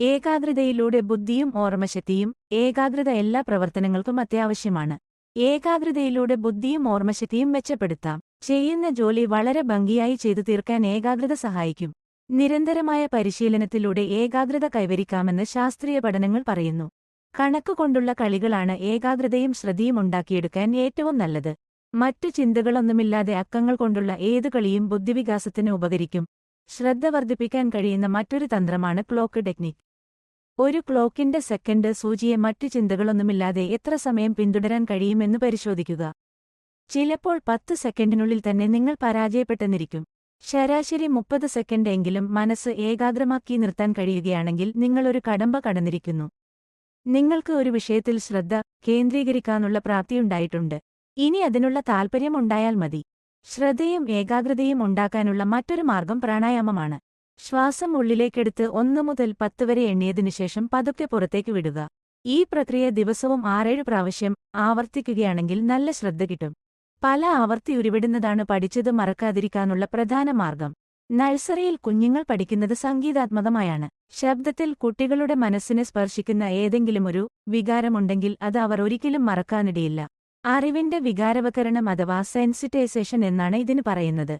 ഏകാഗ്രതയിലൂടെ ബുദ്ധിയും ഓർമ്മശക്തിയും ഏകാഗ്രത എല്ലാ പ്രവർത്തനങ്ങൾക്കും അത്യാവശ്യമാണ്. ഏകാഗ്രതയിലൂടെ ബുദ്ധിയും ഓർമ്മശക്തിയും മെച്ചപ്പെടുത്താം. ചെയ്യുന്ന ജോലി വളരെ ഭംഗിയായി ചെയ്തു തീർക്കാൻ ഏകാഗ്രത സഹായിക്കും. നിരന്തരമായ പരിശീലനത്തിലൂടെ ഏകാഗ്രത കൈവരിക്കാമെന്ന് ശാസ്ത്രീയ പഠനങ്ങൾ പറയുന്നു. കണക്കുകൊണ്ടുള്ള കളികളാണ് ഏകാഗ്രതയും ശ്രദ്ധയും ഉണ്ടാക്കിയെടുക്കാൻ ഏറ്റവും നല്ലത്. മറ്റു ചിന്തകളൊന്നുമില്ലാതെ അക്കങ്ങൾ കൊണ്ടുള്ള ഏതു കളിയും ബുദ്ധിവികാസത്തിന് ഉപകരിക്കും. ശ്രദ്ധ വർദ്ധിപ്പിക്കാൻ കഴിയുന്ന മറ്റൊരു തന്ത്രമാണ് ക്ലോക്ക് ടെക്നിക്. ഒരു ക്ലോക്കിന്റെ സെക്കൻഡ് സൂചിയെ മറ്റു ചിന്തകളൊന്നുമില്ലാതെ എത്ര സമയം പിന്തുടരാൻ കഴിയുമെന്ന് പരിശോധിക്കുക. ചിലപ്പോൾ പത്ത് സെക്കൻഡിനുള്ളിൽ തന്നെ നിങ്ങൾ പരാജയപ്പെട്ടെന്നിരിക്കും. ശരാശരി മുപ്പത് സെക്കൻഡ് എങ്കിലും മനസ്സ് ഏകാഗ്രമാക്കി നിർത്താൻ കഴിയുകയാണെങ്കിൽ നിങ്ങളൊരു കടമ്പ കടന്നിരിക്കുന്നു. നിങ്ങൾക്ക് ഒരു വിഷയത്തിൽ ശ്രദ്ധ കേന്ദ്രീകരിക്കാനുള്ള പ്രാപ്തിയുണ്ടായിട്ടുണ്ട് ഇനി അതിനുള്ള താൽപ്പര്യമുണ്ടായാൽ മതി. ശ്രദ്ധയും ഏകാഗ്രതയും ഉണ്ടാക്കാനുള്ള മറ്റൊരു മാർഗം പ്രാണായാമമാണ്. ശ്വാസം ഉള്ളിലേക്കെടുത്ത് ഒന്ന് മുതൽ പത്ത് വരെ എണ്ണിയതിനുശേഷം പതുക്കെ പുറത്തേക്ക് വിടുക. ഈ പ്രക്രിയ ദിവസവും ആറേഴ് പ്രാവശ്യം ആവർത്തിക്കുകയാണെങ്കിൽ നല്ല ശ്രദ്ധ കിട്ടും. പല ആവർത്തി ഉരുവിടുന്നതാണ് പഠിച്ചത് മറക്കാതിരിക്കാനുള്ള പ്രധാന മാർഗം. നഴ്സറിയിൽ കുഞ്ഞുങ്ങൾ പഠിക്കുന്നത് സംഗീതാത്മകമായാണ്. ശബ്ദത്തിൽ കുട്ടികളുടെ മനസ്സിനെ സ്പർശിക്കുന്ന ഏതെങ്കിലുമൊരു വികാരമുണ്ടെങ്കിൽ അത് അവർ ഒരിക്കലും മറക്കാനിടയില്ല. അറിവിന്റെ വികാരവകരണം അഥവാ സെൻസിറ്റൈസേഷൻ എന്നാണ് ഇതിന് പറയുന്നത്.